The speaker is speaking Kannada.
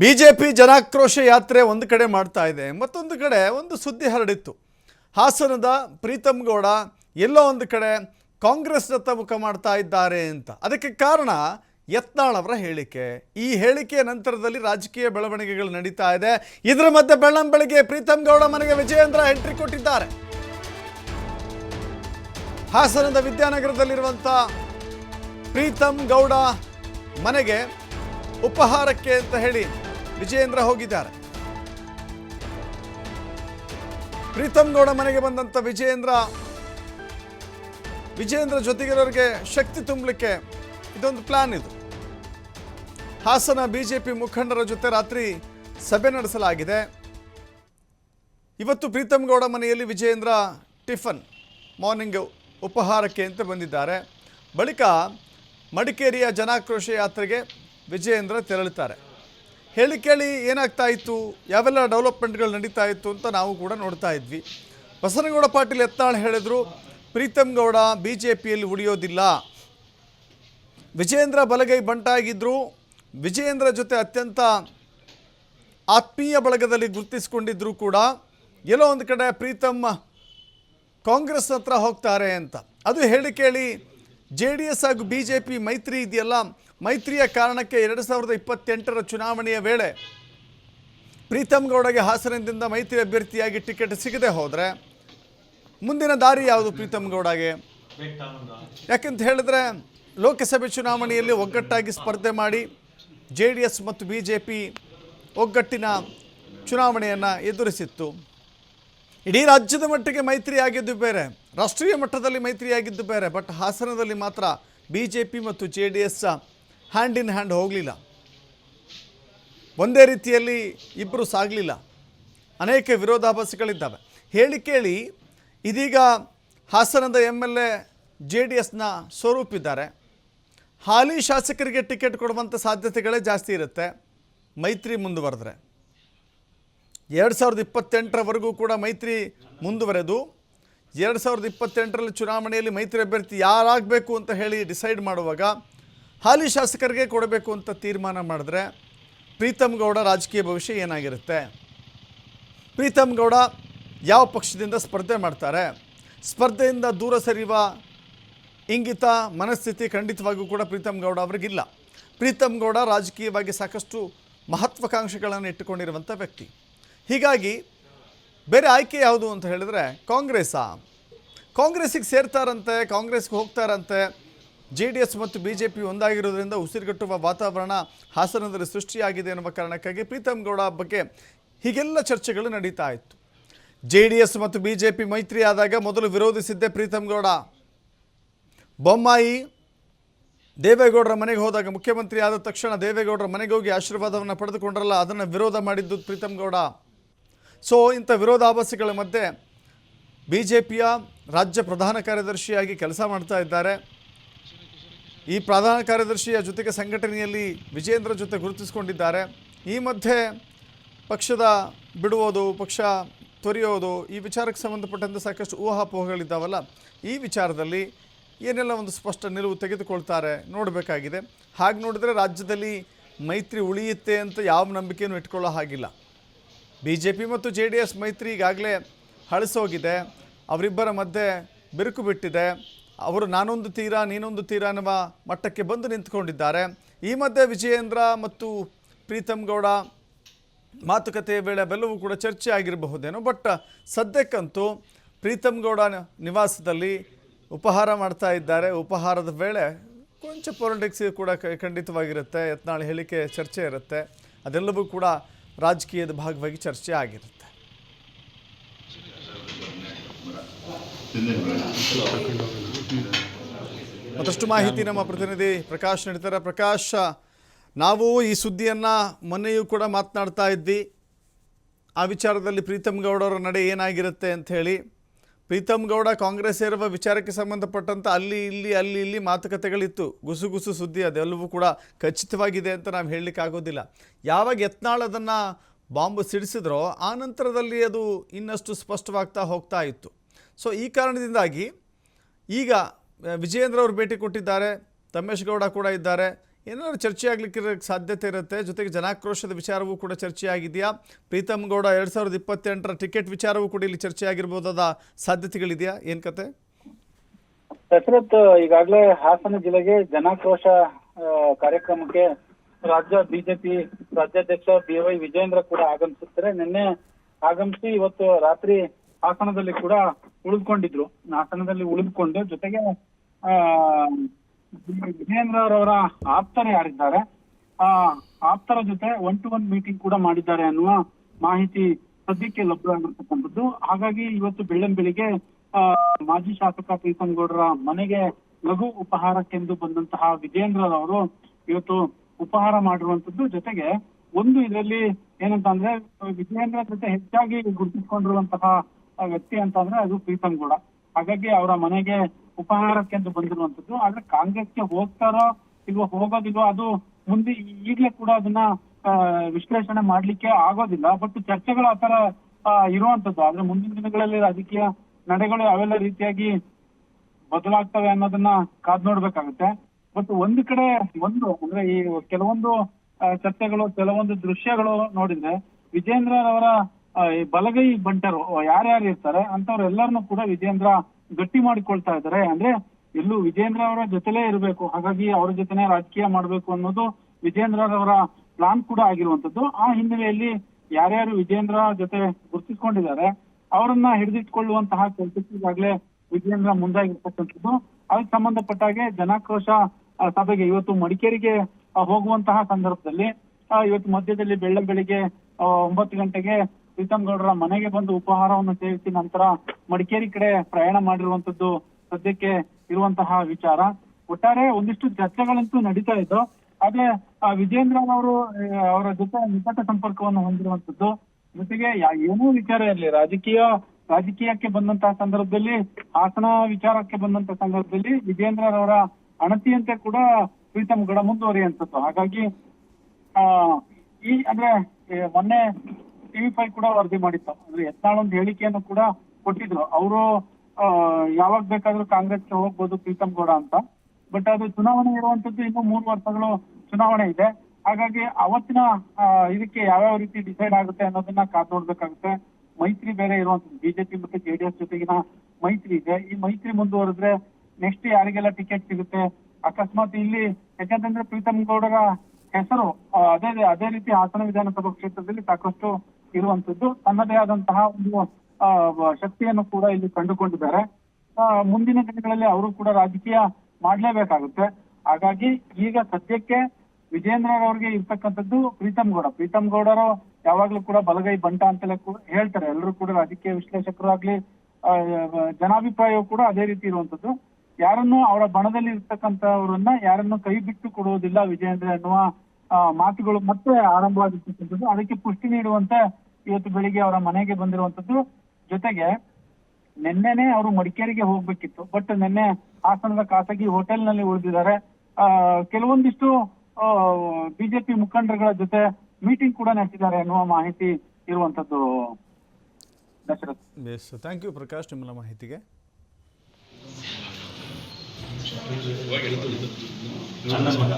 ಬಿಜೆಪಿ ಜನಾಕ್ರೋಶ ಯಾತ್ರೆ ಒಂದು ಕಡೆ ಮಾಡ್ತಾ ಇದೆ, ಮತ್ತೊಂದು ಕಡೆ ಒಂದು ಸುದ್ದಿ ಹರಡಿತ್ತು. ಹಾಸನದ ಪ್ರೀತಮ್ ಗೌಡ ಎಲ್ಲೋ ಒಂದು ಕಡೆ ಕಾಂಗ್ರೆಸ್ನತ್ತ ಮುಖ ಮಾಡ್ತಾ ಇದ್ದಾರೆ ಅಂತ. ಅದಕ್ಕೆ ಕಾರಣ ಯತ್ನಾಳ್ ಅವರ ಹೇಳಿಕೆ. ಈ ಹೇಳಿಕೆಯ ನಂತರದಲ್ಲಿ ರಾಜಕೀಯ ಬೆಳವಣಿಗೆಗಳು ನಡೀತಾ ಇದೆ. ಇದರ ಮಧ್ಯೆ ಬೆಳ್ಳಂ ಬೆಳಗ್ಗೆ ಪ್ರೀತಮ್ ಗೌಡ ಮನೆಗೆ ವಿಜಯೇಂದ್ರ ಎಂಟ್ರಿ ಕೊಟ್ಟಿದ್ದಾರೆ. ಹಾಸನದ ವಿದ್ಯಾನಗರದಲ್ಲಿರುವಂಥ ಪ್ರೀತಮ್ ಗೌಡ ಮನೆಗೆ ಉಪಹಾರಕ್ಕೆ ಅಂತ ಹೇಳಿ ವಿಜಯೇಂದ್ರ ಹೋಗಿದ್ದಾರೆ. ಪ್ರೀತಮ್ ಗೌಡ ಮನೆಗೆ ಬಂದಂತ ವಿಜಯೇಂದ್ರ ವಿಜಯೇಂದ್ರ ಜೊತೆಗಿರೋರಿಗೆ ಶಕ್ತಿ ತುಂಬಲಿಕ್ಕೆ ಇದೊಂದು ಪ್ಲಾನ್ ಇದು. ಹಾಸನ ಬಿಜೆಪಿ ಮುಖಂಡರ ಜೊತೆ ರಾತ್ರಿ ಸಭೆ ನಡೆಸಲಾಗಿದೆ. ಇವತ್ತು ಪ್ರೀತಮ್ ಗೌಡ ಮನೆಯಲ್ಲಿ ವಿಜಯೇಂದ್ರ ಟಿಫನ್, ಮಾರ್ನಿಂಗ್ ಉಪಹಾರಕ್ಕೆ ಅಂತ ಬಂದಿದ್ದಾರೆ. ಬಳಿಕ ಮಡಿಕೇರಿಯ ಜನಾಕ್ರೋಶ ಯಾತ್ರೆಗೆ ವಿಜಯೇಂದ್ರ ತೆರಳುತ್ತಾರೆ. ಹೇಳಿ ಕೇಳಿ ಏನಾಗ್ತಾ ಇತ್ತು, ಯಾವೆಲ್ಲ ಡೆವಲಪ್ಮೆಂಟ್ಗಳು ನಡೀತಾ ಇತ್ತು ಅಂತ ನಾವು ಕೂಡ ನೋಡ್ತಾ ಇದ್ವಿ. ಬಸನಗೌಡ ಪಾಟೀಲ್ ಯತ್ನಾಳ್ ಹೇಳಿದ್ರು ಪ್ರೀತಮ್ ಗೌಡ ಬಿ ಜೆ ಪಿಯಲ್ಲಿ ಉಳಿಯೋದಿಲ್ಲ. ವಿಜೇಂದ್ರ ಬಲಗೈ ಬಂಟಾಗಿದ್ದರು ವಿಜೇಂದ್ರ ಜೊತೆ ಅತ್ಯಂತ ಆತ್ಮೀಯ ಬಳಗದಲ್ಲಿ ಗುರುತಿಸಿಕೊಂಡಿದ್ರು ಕೂಡ. ಎಲ್ಲೋ ಒಂದು ಕಡೆ ಪ್ರೀತಮ್ ಕಾಂಗ್ರೆಸ್ ಹತ್ರ ಹೋಗ್ತಾರೆ ಅಂತ. ಅದು ಹೇಳಿ ಕೇಳಿ ಜೆ ಡಿ ಎಸ್ ಹಾಗೂ ಬಿ ಜೆ ಪಿ ಮೈತ್ರಿ ಇದೆಯಲ್ಲ? ಮೈತ್ರಿಯ ಕಾರಣಕ್ಕೆ ಎರಡು ಸಾವಿರದ ಇಪ್ಪತ್ತೆಂಟರ ಚುನಾವಣೆಯ ವೇಳೆ ಪ್ರೀತಮ್ ಗೌಡಗೆ ಹಾಸನದಿಂದ ಮೈತ್ರಿ ಅಭ್ಯರ್ಥಿಯಾಗಿ ಟಿಕೆಟ್ ಸಿಗದೆ ಹೋದರೆ ಮುಂದಿನ ದಾರಿ ಯಾವುದು ಪ್ರೀತಮ್ ಗೌಡಗೆ? ಯಾಕಂತ ಹೇಳಿದ್ರೆ ಲೋಕಸಭೆ ಚುನಾವಣೆಯಲ್ಲಿ ಒಗ್ಗಟ್ಟಾಗಿ ಸ್ಪರ್ಧೆ ಮಾಡಿ ಜೆ ಮತ್ತು ಬಿ ಜೆ ಪಿ ಒಗ್ಗಟ್ಟಿನ ಚುನಾವಣೆಯನ್ನು ಎದುರಿಸಿತ್ತು. ಇಡೀ ರಾಜ್ಯದ ಮಟ್ಟಿಗೆ ಮೈತ್ರಿ ಆಗಿದ್ದು ಬೇರೆ, ರಾಷ್ಟ್ರೀಯ ಮಟ್ಟದಲ್ಲಿ ಮೈತ್ರಿ ಆಗಿದ್ದು ಬೇರೆ ಬಟ್ ಹಾಸನದಲ್ಲಿ ಮಾತ್ರ ಬಿ ಜೆ ಪಿ ಮತ್ತು J D S hand in hand ಹೋಗಲಿಲ್ಲ. ಒಂದೇ ರೀತಿಯಲ್ಲಿ ಇಬ್ಬರು ಸಾಗಲಿಲ್ಲ. ಅನೇಕ ವಿರೋಧಾಭಾಸಗಳಿದ್ದಾವೆ. ಹೇಳಿ ಕೇಳಿ, ಇದೀಗ ಹಾಸನದ M L A J D ಎಸ್ನ ಸ್ವರೂಪಿದ್ದಾರೆ. ಹಾಲಿ ಶಾಸಕರಿಗೆ ಟಿಕೆಟ್ ಕೊಡುವಂಥ ಸಾಧ್ಯತೆಗಳೇ ಜಾಸ್ತಿ ಇರುತ್ತೆ. ಮೈತ್ರಿ ಮುಂದುವರೆದ್ರೆ. ಎರಡು ಸಾವಿರದ ಇಪ್ಪತ್ತೆಂಟರವರೆಗೂ ಕೂಡ ಮೈತ್ರಿ ಮುಂದುವರೆದು, ಎರಡು ಸಾವಿರದ ಇಪ್ಪತ್ತೆಂಟರಲ್ಲಿ ಚುನಾವಣೆಯಲ್ಲಿ ಮೈತ್ರಿ ಅಭ್ಯರ್ಥಿ ಯಾರಾಗಬೇಕು ಅಂತ ಹೇಳಿ ಡಿಸೈಡ್ ಮಾಡುವಾಗ ಹಾಲಿ ಶಾಸಕರಿಗೆ ಕೊಡಬೇಕು ಅಂತ ತೀರ್ಮಾನ ಮಾಡಿದ್ರೆ ಪ್ರೀತಮ್ ಗೌಡ ರಾಜಕೀಯ ಭವಿಷ್ಯ ಏನಾಗಿರುತ್ತೆ? ಪ್ರೀತಮ್ ಗೌಡ ಯಾವ ಪಕ್ಷದಿಂದ ಸ್ಪರ್ಧೆ ಮಾಡ್ತಾರೆ? ಸ್ಪರ್ಧೆಯಿಂದ ದೂರ ಸರಿಯುವ ಇಂಗಿತ, ಮನಸ್ಥಿತಿ ಖಂಡಿತವಾಗಿಯೂ ಕೂಡ ಪ್ರೀತಮ್ ಗೌಡ ಅವರಿಗಿಲ್ಲ. ಪ್ರೀತಮ್ ಗೌಡ ರಾಜಕೀಯವಾಗಿ ಸಾಕಷ್ಟು ಮಹತ್ವಾಕಾಂಕ್ಷೆಗಳನ್ನು ಇಟ್ಟುಕೊಂಡಿರುವಂಥ ವ್ಯಕ್ತಿ. ಹೀಗಾಗಿ ಬೇರೆ ಆಯ್ಕೆ ಯಾವುದು ಅಂತ ಹೇಳಿದ್ರೆ ಕಾಂಗ್ರೆಸ್ಸಾ. ಕಾಂಗ್ರೆಸ್ಸಿಗೆ ಸೇರ್ತಾರಂತೆ, ಕಾಂಗ್ರೆಸ್ಗೆ ಹೋಗ್ತಾರಂತೆ. ಜೆ ಡಿ ಎಸ್ ಮತ್ತು ಬಿ ಜೆ ಪಿ ಒಂದಾಗಿರೋದ್ರಿಂದ ಉಸಿರುಗಟ್ಟುವ ವಾತಾವರಣ ಹಾಸನದಲ್ಲಿ ಸೃಷ್ಟಿಯಾಗಿದೆ ಎನ್ನುವ ಕಾರಣಕ್ಕಾಗಿ ಪ್ರೀತಮ್ ಗೌಡ ಬಗ್ಗೆ ಹೀಗೆಲ್ಲ ಚರ್ಚೆಗಳು ನಡೀತಾ ಇತ್ತು. ಜೆ ಡಿ ಎಸ್ ಮತ್ತು ಬಿ ಜೆ ಪಿ ಮೈತ್ರಿ ಆದಾಗ ಮೊದಲು ವಿರೋಧಿಸಿದ್ದೆ ಪ್ರೀತಮ್ ಗೌಡ. ಬೊಮ್ಮಾಯಿ ದೇವೇಗೌಡರ ಮನೆಗೆ ಹೋದಾಗ ಮುಖ್ಯಮಂತ್ರಿ ಆದ ತಕ್ಷಣ ದೇವೇಗೌಡರ ಮನೆಗೆ ಹೋಗಿ ಆಶೀರ್ವಾದವನ್ನು ಪಡೆದುಕೊಂಡ್ರಲ್ಲ, ಅದನ್ನು ವಿರೋಧ ಮಾಡಿದ್ದು ಪ್ರೀತಮ್ ಗೌಡ. ಸೊ ಇಂಥ ವಿರೋಧಾಭಾಸಿಗಳ ಮಧ್ಯೆ ಬಿ ಜೆ ಪಿಯ ರಾಜ್ಯ ಪ್ರಧಾನ ಕಾರ್ಯದರ್ಶಿಯಾಗಿ ಕೆಲಸ ಮಾಡ್ತಾ ಇದ್ದಾರೆ. ಈ ಪ್ರಧಾನ ಕಾರ್ಯದರ್ಶಿಯ ಜೊತೆಗೆ ಸಂಘಟನೆಯಲ್ಲಿ ವಿಜೇಂದ್ರ ಜೊತೆ ಗುರುತಿಸಿಕೊಂಡಿದ್ದಾರೆ. ಈ ಮಧ್ಯೆ ಪಕ್ಷದ ಬಿಡುವುದು, ಪಕ್ಷ ತೊರೆಯೋದು, ಈ ವಿಚಾರಕ್ಕೆ ಸಂಬಂಧಪಟ್ಟಂತೆ ಸಾಕಷ್ಟು ಊಹಾಪೋಹಗಳಿದ್ದಾವಲ್ಲ, ಈ ವಿಚಾರದಲ್ಲಿ ಏನೆಲ್ಲ ಒಂದು ಸ್ಪಷ್ಟ ನಿಲುವು ತೆಗೆದುಕೊಳ್ತಾರೆ ನೋಡಬೇಕಾಗಿದೆ. ಹಾಗೆ ನೋಡಿದರೆ ರಾಜ್ಯದಲ್ಲಿ ಮೈತ್ರಿ ಉಳಿಯುತ್ತೆ ಅಂತ ಯಾವ ನಂಬಿಕೆಯನ್ನು ಇಟ್ಕೊಳ್ಳೋ ಹಾಗಿಲ್ಲ. ಬಿ ಜೆ ಪಿ ಮತ್ತು ಜೆ ಡಿ ಎಸ್ ಮೈತ್ರಿ ಈಗಾಗಲೇ ಹಳಸೋಗಿದೆ. ಅವರಿಬ್ಬರ ಮಧ್ಯೆ ಬಿರುಕು ಬಿಟ್ಟಿದೆ. ಅವರು ನಾನೊಂದು ತೀರ, ನೀನೊಂದು ತೀರ ಅನ್ನುವ ಮಟ್ಟಕ್ಕೆ ಬಂದು ನಿಂತ್ಕೊಂಡಿದ್ದಾರೆ. ಈ ಮಧ್ಯೆ ವಿಜಯೇಂದ್ರ ಮತ್ತು ಪ್ರೀತಮ್ ಗೌಡ ಮಾತುಕತೆಯ ವೇಳೆ ಅವೆಲ್ಲವೂ ಕೂಡ ಚರ್ಚೆ ಆಗಿರಬಹುದೇನೋ, ಬಟ್ ಸದ್ಯಕ್ಕಂತೂ ಪ್ರೀತಮ್ ಗೌಡ ನಿವಾಸದಲ್ಲಿ ಉಪಹಾರ ಮಾಡ್ತಾ ಇದ್ದಾರೆ. ಉಪಹಾರದ ವೇಳೆ ಕೊಂಚ ಪೊಲಿಟಿಕ್ಸ್ ಕೂಡ ಖಂಡಿತವಾಗಿರುತ್ತೆ. ಯತ್ನಾಳ್ ಹೇಳಿಕೆ ಚರ್ಚೆ ಇರುತ್ತೆ. ಅದೆಲ್ಲವೂ ಕೂಡ ರಾಜಕೀಯದ ಭಾಗವಾಗಿ ಚರ್ಚೆ ಆಗಿರುತ್ತೆ. ಮತ್ತಷ್ಟು ಮಾಹಿತಿ ನಮ್ಮ ಪ್ರತಿನಿಧಿ ಪ್ರಕಾಶ್ ನೀಡ್ತಾರೆ. ಪ್ರಕಾಶ್, ನಾವು ಈ ಸುದ್ದಿಯನ್ನು ಮೊನ್ನೆಯೂ ಕೂಡ ಮಾತನಾಡ್ತಾ ಇದ್ವಿ. ಆ ವಿಚಾರದಲ್ಲಿ ಪ್ರೀತಮ್ ಗೌಡರ ನಡೆ ಏನಾಗಿರುತ್ತೆ ಅಂತ ಹೇಳಿ. ಪ್ರೀತಮ್ ಗೌಡ ಕಾಂಗ್ರೆಸ್ ಸೇರುವ ವಿಚಾರಕ್ಕೆ ಸಂಬಂಧಪಟ್ಟಂತ ಅಲ್ಲಿ ಇಲ್ಲಿ ಅಲ್ಲಿ ಇಲ್ಲಿ ಮಾತುಕತೆಗಳಿತ್ತು. ಗುಸುಗುಸು ಸುದ್ದಿ ಅದೆಲ್ಲವೂ ಕೂಡ ಖಚಿತವಾಗಿದೆ ಅಂತ ನಾವು ಹೇಳಲಿಕ್ಕೆ ಆಗೋದಿಲ್ಲ. ಯಾವಾಗ ಯತ್ನಾಳ್ ಅದನ್ನು ಬಾಂಬ್ ಸಿಡಿಸಿದ್ರೋ ಆ ನಂತರದಲ್ಲಿ ಅದು ಇನ್ನಷ್ಟು ಸ್ಪಷ್ಟವಾಗ್ತಾ ಹೋಗ್ತಾ ಇತ್ತು. ಸೊ, ಈ ಕಾರಣದಿಂದಾಗಿ ಈಗ, ವಿಜಯೇಂದ್ರ ಅವರು ಭೇಟಿ ಕೊಟ್ಟಿದ್ದಾರೆ, ತಮ್ಮೇಶ್ ಗೌಡ ಕೂಡ ಇದ್ದಾರೆ. ಏನಾದ್ರು ಚರ್ಚೆ ಆಗಲಿಕ್ಕೆ ಸಾಧ್ಯತೆ ಇರುತ್ತೆ. ಜೊತೆಗೆ ಜನಾಕ್ರೋಶದ ವಿಚಾರವೂ ಕೂಡ ಚರ್ಚೆ ಆಗಿದೆಯಾ ಪ್ರೀತಮ್ ಗೌಡ ಎರಡು ಸಾವಿರದ ಇಪ್ಪತ್ತೆಂಟರ ಟಿಕೆಟ್ ವಿಚಾರವೂ ಕೂಡ ಇಲ್ಲಿ ಚರ್ಚೆ ಆಗಿರ್ಬೋದಾದ ಸಾಧ್ಯತೆಗಳಿದೆಯಾ? ಏನು ಕತೆ? ದಶರಥ್, ಈಗಾಗಲೇ ಹಾಸನ ಜಿಲ್ಲೆಗೆ ಜನಾಕ್ರೋಶ ಕಾರ್ಯಕ್ರಮಕ್ಕೆ ರಾಜ್ಯ ಬಿಜೆಪಿ ರಾಜ್ಯಾಧ್ಯಕ್ಷ ಬಿ ವೈ ವಿಜೇಂದ್ರ ಕೂಡ ಆಗಮಿಸುತ್ತಾರೆ. ನಿನ್ನೆ ಆಗಮಿಸಿ ಇವತ್ತು ರಾತ್ರಿ ಹಾಸನದಲ್ಲಿ ಕೂಡ ಉಳಿದುಕೊಂಡಿದ್ರು. ಹಾಸನದಲ್ಲಿ ಉಳಿದುಕೊಂಡು ಜೊತೆಗೆ ವಿಜೇಂದ್ರ ಅವರ ಆಪ್ತರು ಯಾರಿದ್ದಾರೆ? ಆ ಆಪ್ತರ ಜೊತೆ ಒನ್ ಟು ಒನ್ ಮೀಟಿಂಗ್ ಕೂಡ ಮಾಡಿದ್ದಾರೆ ಅನ್ನುವ ಮಾಹಿತಿ ಸದ್ಯಕ್ಕೆ ಲಭ್ಯವಾಗಿರ್ತಕ್ಕಂಥದ್ದು ಹಾಗಾಗಿ ಇವತ್ತು ಬೆಳ್ಳಂ ಬೆಳಿಗ್ಗೆ ಮಾಜಿ ಶಾಸಕ ಪ್ರೀತಮ್ ಗೌಡರ ಮನೆಗೆ ಲಘು ಉಪಹಾರಕ್ಕೆಂದು ಬಂದಂತಹ ವಿಜೇಂದ್ರ ಅವರು ಇವತ್ತು ಉಪಹಾರ ಮಾಡಿರುವಂತದ್ದು ಜೊತೆಗೆ ಒಂದು ಇದರಲ್ಲಿ ಏನಂತ ಅಂದ್ರೆ ವಿಜಯೇಂದ್ರ ಜೊತೆ ಹೆಚ್ಚಾಗಿ ಗುರುತಿಸಿಕೊಂಡಿರುವಂತಹ ವ್ಯಕ್ತಿ ಅಂತ ಅಂದ್ರೆ ಅದು ಪ್ರೀತಮ್ ಗೌಡ ಹಾಗಾಗಿ ಅವರ ಮನೆಗೆ ಉಪಹಾರಕ್ಕೆಂದು ಬಂದಿರುವಂತದ್ದು ಆದ್ರೆ ಕಾಂಗ್ರೆಸ್ಗೆ ಹೋಗ್ತಾರೋ ಇಲ್ವೋ ಹೋಗೋದಿಲ್ವೋ ಅದು ಮುಂದೆ ಈಗ್ಲೇ ಕೂಡ ಅದನ್ನ ವಿಶ್ಲೇಷಣೆ ಮಾಡ್ಲಿಕ್ಕೆ ಆಗೋದಿಲ್ಲ. ಬಟ್ ಚರ್ಚೆಗಳು ಆತರ ಇರುವಂತದ್ದು ಆದ್ರೆ ಮುಂದಿನ ದಿನಗಳಲ್ಲಿ ರಾಜಕೀಯ ನಡೆಗಳು ಅವೆಲ್ಲ ರೀತಿಯಾಗಿ ಬದಲಾಗ್ತವೆ ಅನ್ನೋದನ್ನ ಕಾದ್ ನೋಡ್ಬೇಕಾಗುತ್ತೆ. ಬಟ್ ಒಂದು ಕಡೆ ಒಂದು, ಅಂದ್ರೆ ಈ ಕೆಲವೊಂದು ಚರ್ಚೆಗಳು, ಕೆಲವೊಂದು ದೃಶ್ಯಗಳು ನೋಡಿದ್ರೆ ವಿಜೇಂದ್ರ ಅವರ ಬಲಗೈ ಬಂಟರು, ಯಾರ್ಯಾರು ಇರ್ತಾರೆ ಅಂತವ್ರೆಲ್ಲರನ್ನು ಕೂಡ ವಿಜೇಂದ್ರ ಗಟ್ಟಿ ಮಾಡಿಕೊಳ್ತಾ ಇದ್ದಾರೆ. ಅಂದ್ರೆ ಎಲ್ಲೂ ವಿಜೇಂದ್ರ ಅವರ ಜೊತೆಲೇ ಇರಬೇಕು. ಹಾಗಾಗಿ ಅವರ ಜೊತೆನೆ ರಾಜಕೀಯ ಮಾಡ್ಬೇಕು ಅನ್ನೋದು ವಿಜೇಂದ್ರ ಅವರ ಪ್ಲಾನ್ ಕೂಡ ಆಗಿರುವಂತದ್ದು ಆ ಹಿನ್ನೆಲೆಯಲ್ಲಿ ಯಾರ್ಯಾರು ವಿಜೇಂದ್ರ ಜೊತೆ ಗುರುತಿಸಿಕೊಂಡಿದ್ದಾರೆ, ಅವರನ್ನ ಹಿಡಿದಿಟ್ಕೊಳ್ಳುವಂತಹ ಕೆಲಸಕ್ಕೆ ವಿಜೇಂದ್ರ ಮುಂದಾಗಿರ್ತಕ್ಕಂಥದ್ದು. ಅದಕ್ಕೆ ಸಂಬಂಧಪಟ್ಟ ಹಾಗೆ ಜನಾಕ್ರೋಶ ಸಭೆಗೆ ಇವತ್ತು ಮಡಿಕೇರಿಗೆ ಹೋಗುವಂತಹ ಸಂದರ್ಭದಲ್ಲಿ ಇವತ್ತು ಮಧ್ಯದಲ್ಲಿ ಬೆಳ್ಳ ಬೆಳಿಗ್ಗೆ ಒಂಬತ್ತು ಗಂಟೆಗೆ ಪ್ರೀತಮ್ ಗೌಡರ ಮನೆಗೆ ಬಂದು ಉಪಹಾರವನ್ನು ಸೇವಿಸಿ ನಂತರ ಮಡಿಕೇರಿ ಕಡೆ ಪ್ರಯಾಣ ಮಾಡಿರುವಂತದ್ದು ಸದ್ಯಕ್ಕೆ ಇರುವಂತಹ ವಿಚಾರ. ಒಟ್ಟಾರೆ ಒಂದಿಷ್ಟು ಚರ್ಚೆಗಳಂತೂ ನಡೀತಾ ಇದ್ದು ಆ, ವಿಜೇಂದ್ರ ಅವರು ಅವರ ಜೊತೆ ನಿಕಟ ಸಂಪರ್ಕವನ್ನು ಹೊಂದಿರುವಂತದ್ದು ಜೊತೆಗೆ ಏನೂ ವಿಚಾರ ಇರಲಿ ರಾಜಕೀಯ ರಾಜಕೀಯಕ್ಕೆ ಬಂದಂತಹ ಸಂದರ್ಭದಲ್ಲಿ ಹಾಸನ ವಿಚಾರಕ್ಕೆ ಬಂದಂತಹ ಸಂದರ್ಭದಲ್ಲಿ ವಿಜೇಂದ್ರ ಅವರ ಅಣತಿಯಂತೆ ಕೂಡ ಪ್ರೀತಮ್ ಗಡ ಮುಂದುವರಿಯುವಂಥದ್ದು ಹಾಗಾಗಿ ಆ ಈ ಅಂದ್ರೆ ಮೊನ್ನೆ ಟಿವಿ ಫೈವ್ ಕೂಡ ವರದಿ ಮಾಡಿತ್ತು. ಅಂದ್ರೆ ಯತ್ನಾಳ್ ಒಂದು ಹೇಳಿಕೆಯನ್ನು ಕೂಡ ಕೊಟ್ಟಿದ್ರು. ಅವರು ಯಾವಾಗ ಬೇಕಾದ್ರೂ ಕಾಂಗ್ರೆಸ್ಗೆ ಹೋಗ್ಬೋದು ಪ್ರೀತಮ್ ಗೌಡ ಅಂತ. ಬಟ್ ಅದು ಚುನಾವಣೆ ಇರುವಂತದ್ದು ಇನ್ನು ಮೂರು ವರ್ಷಗಳು ಚುನಾವಣೆ ಇದೆ. ಹಾಗಾಗಿ ಅವತ್ತಿನ ಇದಕ್ಕೆ ಯಾವ್ಯಾವ ರೀತಿ ಡಿಸೈಡ್ ಆಗುತ್ತೆ ಅನ್ನೋದನ್ನ ಕಾದ್ ನೋಡ್ಬೇಕಾಗುತ್ತೆ. ಮೈತ್ರಿ ಬೇರೆ ಇರುವಂತದ್ದು. ಬಿಜೆಪಿ ಮತ್ತು ಜೆಡಿಎಸ್ ಜೊತೆಗಿನ ಮೈತ್ರಿ ಇದೆ. ಈ ಮೈತ್ರಿ ಮುಂದುವರೆದ್ರೆ ನೆಕ್ಸ್ಟ್ ಯಾರಿಗೆಲ್ಲ ಟಿಕೆಟ್ ಸಿಗುತ್ತೆ? ಅಕಸ್ಮಾತ್ ಇಲ್ಲಿ, ಯಾಕಂತಂದ್ರೆ ಪ್ರೀತಮ್ ಗೌಡರ ಹೆಸರು ಅದೇ ಅದೇ ರೀತಿ ಹಾಸನ ವಿಧಾನಸಭಾ ಕ್ಷೇತ್ರದಲ್ಲಿ ಸಾಕಷ್ಟು ಇರುವಂತದ್ದು. ತನ್ನದೇ ಆದಂತಹ ಒಂದು ಶಕ್ತಿಯನ್ನು ಕೂಡ ಇಲ್ಲಿ ಕಂಡುಕೊಂಡಿದ್ದಾರೆ. ಮುಂದಿನ ದಿನಗಳಲ್ಲಿ ಅವರು ಕೂಡ ರಾಜಕೀಯ ಮಾಡಲೇಬೇಕಾಗುತ್ತೆ. ಹಾಗಾಗಿ ಈಗ ಸದ್ಯಕ್ಕೆ ವಿಜೇಂದ್ರ ಅವ್ರಿಗೆ ಇರ್ತಕ್ಕಂಥದ್ದು ಪ್ರೀತಮ್ ಗೌಡ. ಪ್ರೀತಮ್ ಗೌಡರು ಯಾವಾಗ್ಲೂ ಕೂಡ ಬಲಗೈ ಬಂಟ ಅಂತೆಲ್ಲ ಕೂಡ ಹೇಳ್ತಾರೆ. ಎಲ್ಲರೂ ಕೂಡ ರಾಜಕೀಯ ವಿಶ್ಲೇಷಕರು ಆಗ್ಲಿ ಜನಾಭಿಪ್ರಾಯವು ಕೂಡ ಅದೇ ರೀತಿ ಇರುವಂತದ್ದು ಯಾರನ್ನು ಅವರ ಬಣದಲ್ಲಿ ಇರ್ತಕ್ಕಂಥವ್ರನ್ನ ಯಾರನ್ನು ಕೈ ಬಿಟ್ಟು ಕೊಡುವುದಿಲ್ಲ ವಿಜೇಂದ್ರ ಎನ್ನುವ ಮಾತುಗಳು ಮತ್ತೆ ಆರಂಭವಾಗಿರ್ತಕ್ಕಂಥದ್ದು. ಅದಕ್ಕೆ ಪುಷ್ಟಿ ನೀಡುವಂತೆ ಇವತ್ತು ಬೆಳಿಗ್ಗೆ ಅವರ ಮನೆಗೆ ಬಂದಿರುವಂತದ್ದು ಜೊತೆಗೆ ನಿನ್ನೆನೆ ಅವರು ಮಡಿಕೇರಿಗೆ ಹೋಗ್ಬೇಕಿತ್ತು ಬಟ್ ನಿನ್ನೆ ಹಾಸನದ ಖಾಸಗಿ ಹೋಟೆಲ್ನಲ್ಲಿ ಉಳಿದಿದ್ದಾರೆ. ಆ, ಕೆಲವೊಂದಿಷ್ಟು ಬಿಜೆಪಿ ಮುಖಂಡರುಗಳ ಜೊತೆ ಮೀಟಿಂಗ್ ಕೂಡ ನಡೆಸಿದ್ದಾರೆ ಎನ್ನುವ ಮಾಹಿತಿ ಇರುವಂತದ್ದು. Dasharath. Yes thank you Prakash ನಿಮ್ಮಲ್ಲ ಮಾಹಿತಿಗೆ. ನನ್ನ ಮಗ.